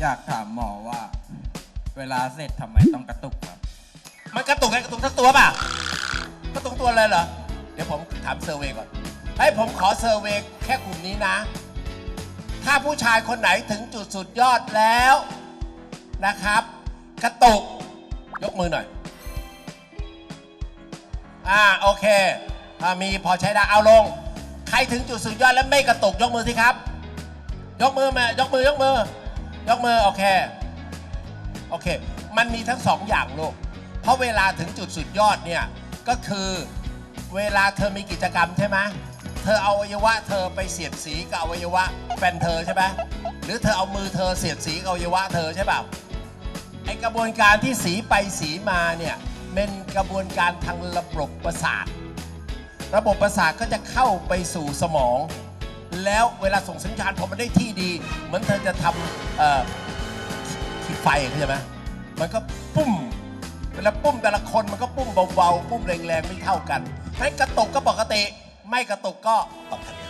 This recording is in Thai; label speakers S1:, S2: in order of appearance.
S1: อยากถามหมอว่า เวลาเสร็จทำไมต้องกระตุกครับ
S2: มันกระตุกไงกระตุกทั้งตัวป่ะกระตุกตัวเลยเหรอ เดี๋ยวผมถามเซอร์เวยก่อน ให้ผมขอเซอร์เวยแค่กลุ่มนี้นะ ถ้าผู้ชายคนไหนถึงจุดสุดยอดแล้วนะครับ กระตุก ยกมือหน่อย อ่าโอเคอามีพอใช้ได้เอาลง ใครถึงจุดสุดยอดแล้วไม่กระตุกยกมือสิครับ ยกมือมายกมือยกมือ ยกมือโอเค โอเค มันมีทั้งสองอย่างลูก เพราะเวลาถึงจุดสุดยอดเนี่ย ก็คือเวลาเธอมีกิจกรรมใช่ไหมเธอเอาอวัยวะเธอไปเสียดสีกับอวัยวะแฟนเธอใช่ไหมหรือเธอเอามือเธอเสียดสีกับอวัยวะเธอใช่เปล่าไอกระบวนการที่สีไปสีมาเนี่ยเป็นกระบวนการทางระบบประสาท ระบบประสาทก็จะเข้าไปสู่สมอง แล้วเวลาส่งสัญญาณพอมันได้ที่ดี เหมือนเธอจะทำขีดไฟเข้าใจไหมมันก็ปุ้ม เวลาปุ้มแต่ละคนมันก็ปุ้มเบาๆ ปุ้มแรงๆ ไม่เท่ากันให้กระตุกก็ปกติ ไม่กระตุกก็ปกติ